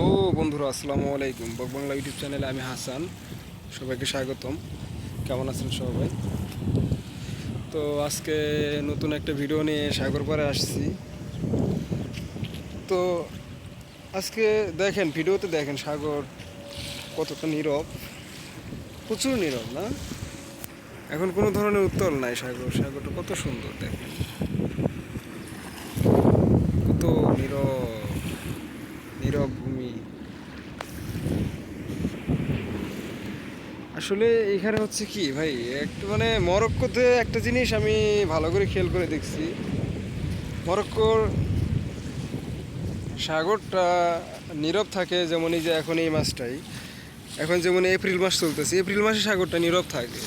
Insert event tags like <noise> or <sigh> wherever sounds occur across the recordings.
Hello বন্ধুরা, আসসালামু আলাইকুম। বকবাংলা ইউটিউব চ্যানেলে আমি হাসান। সবাইকে স্বাগতম। কেমন আছেন সবাই? তো আজকে নতুন একটা ভিডিও নিয়ে সাগর পাড়ে আসছি। তো আজকে দেখেন, ভিডিওতে দেখেন সাগর কতটা নীরব। প্রচুর নীরব, না? এখন কোনো ধরনের উত্তর নাই সাগর। সাগরটা কত সুন্দর, দেখেন। কত নীরব। নীরব আসলে এখানে হচ্ছে কি ভাই, একটু মানে মরক্কোতে একটা জিনিস আমি ভালো করে খেয়াল করে দেখছি। মরক্কোর সাগরটা নীরব থাকে যেমন এই যে এখন এই মাসটাই। এখন যেমন এপ্রিল মাস চলতেছে, এপ্রিল মাসে সাগরটা নীরব থাকে।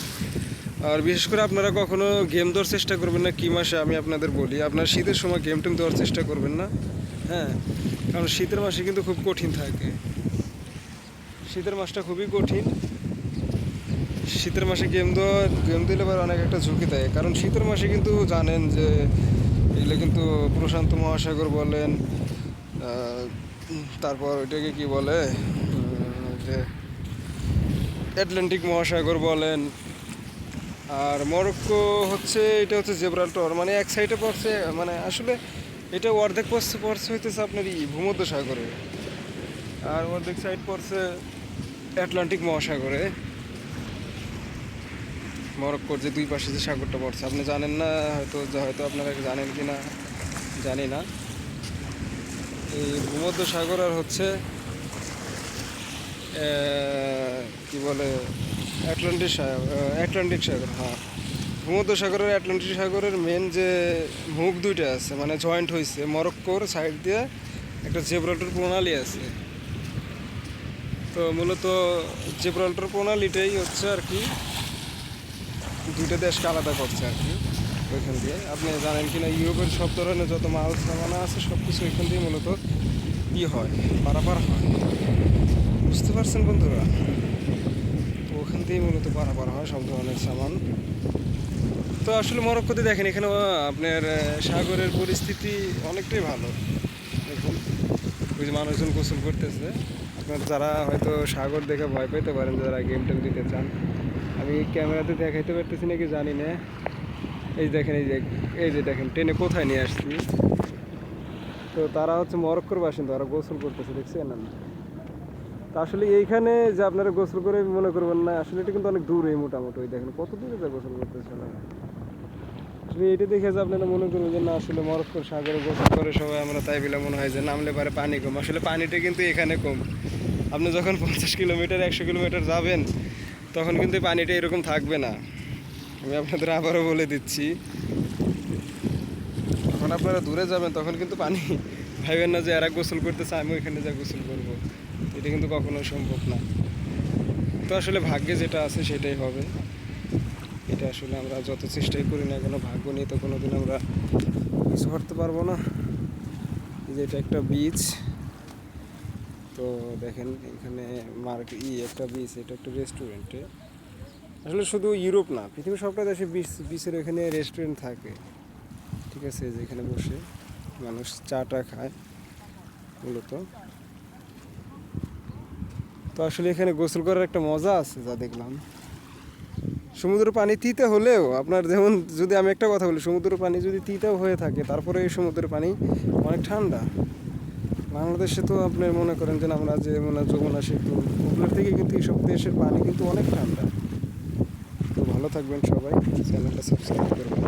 আর বিশেষ করে আপনারা কখনো গেম দেওয়ার চেষ্টা করবেন না, কী মাসে আমি আপনাদের বলি। আপনার শীতের সময় গেম টেম দেওয়ার চেষ্টা করবেন না হ্যাঁ? কারণ শীতের মাসে কিন্তু খুব কঠিন থাকে। শীতের মাসটা খুবই কঠিন। শীতের মাসে গেম দেওয়া, গেম দিলে আবার অনেক একটা ঝুঁকি থাকে। কারণ শীতের মাসে কিন্তু জানেন যে এগুলো কিন্তু প্রশান্ত মহাসাগর বলেন তারপর ওইটাকে কি বলে যে অ্যাটলান্টিক মহাসাগর বলেন, আর মরক্কো হচ্ছে, এটা হচ্ছে জেব্রাল্টর। মানে এক সাইডে পড়ছে মানে আসলে এটা অর্ধেক পড়ছে পড়ছে হইতেছে আপনার ই ভূমধ্য সাগরে আর অর্ধেক সাইড পড়ছে অ্যাটলান্টিক মহাসাগরে। মরক্কোর যে দুই পাশে যে সাগরটা পড়ছে, আপনি জানেন না, হয়তো হয়তো আপনারা জানেন কি না জানি না। এই ভূমধ্য সাগর আর হচ্ছে কি বলে, অ্যাটলান্টিক সাগর অ্যাটলান্টিক সাগর হ্যাঁ। ভূমধ্য সাগরের অ্যাটলান্টিক সাগরের মেন যে মুখ দুইটা আছে মানে জয়েন্ট হয়েছে মরক্কোর সাইড দিয়ে একটা জেব্রাল্টার প্রণালী আছে। তো মূলত জেব্রাল্টার প্রণালীটাই হচ্ছে আর কি দুইটা দেশকে আলাদা করছে আর কি, ওইখান দিয়ে। আপনি জানেন কি না ইউরোপের সব ধরনের যত মাল সামানা আছে সব কিছু ওইখান দিয়ে মূলত ই হয় পারাপার হয়। বুঝতে পারছেন বন্ধুরা? ওখান থেকেই মূলত পারাপার হয় সব ধরনের সামান। তো আসলে মরক্কোতে দেখেন, এখানে আপনার সাগরের পরিস্থিতি অনেকটাই ভালো। দেখুন, ওই যে মানুষজন গোসল করতেছে। আপনার যারা হয়তো সাগর দেখে ভয় পেতে পারেন যারা গেম টেম দিতে চান আমি ক্যামেরাতে দেখাইতে পারতেছি নাকি জানি না। এই দেখেন, এই যে এই যে দেখেন ট্রেনে কোথায় নিয়ে আসছি? তো তারা হচ্ছে মরক্কোর বাসিন্দা তারা গোসল করতেছে, দেখছেন? তা আসলে এইখানে যে আপনারা গোসল করে মনে করবেন না, আসলে এটা কিন্তু অনেক দূরে মোটামুটি, ওই দেখেন, কত দূরে যা গোসল করতেছে না আসলে এটা দেখে যে আপনারা মনে করবেন যে না, আসলে মরক্কোর সাগরে গোসল করে সবাই আমরা তাই বলে মনে হয় যে নামলে পারে পানি কম। আসলে পানিটা কিন্তু এখানে কম। আপনি যখন পঞ্চাশ কিলোমিটার, একশো কিলোমিটার যাবেন তখন কিন্তু পানিটা এরকম থাকবে না। আমি আপনাদের আবারও বলে দিচ্ছি। যখন আপনারা দূরে যাবেন, তখন কিন্তু পানি <laughs> ভাইবেন না যে এরা গোসল করতেছে, আমি ওইখানে যা গোসল করব। এটা কিন্তু কখনোই সম্ভব না। তো আসলে ভাগ্যে যেটা আছে, সেটাই হবে। এটা আসলে আমরা যত চেষ্টাই করি না কেন, ভাগ্য নিয়ে তো কোনোদিন আমরা কিছু করতে পারব না। যে এটা একটা বীজ তো দেখেন এখানে মার্কেট ই একটা বিচ এটা একটা রেস্টুরেন্টে আসলে শুধু ইউরোপ না, পৃথিবীর সবটা দেশে বিচ বিচের এখানে রেস্টুরেন্ট থাকে। ঠিক আছে যে এখানে বসে মানুষ চাটা খায়, মূলত। তো আসলে এখানে গোসল করার একটা মজা আছে, যা দেখলাম। সমুদ্র পানি তিতে হলেও আপনার যেমন, যদি আমি একটা কথা বলি, সমুদ্র পানি যদি তিতেও হয়ে থাকে তারপরে এই সমুদ্রের পানি অনেক ঠান্ডা। বাংলাদেশে তো আপনি মনে করেন যে আমরা যে মনে যমুনা সেতু ওগুলোর থেকে কিন্তু এইসব দেশের পানি কিন্তু অনেক ঠান্ডা। তো ভালো থাকবেন সবাই, চ্যানেলটা সাবস্ক্রাইব করবেন।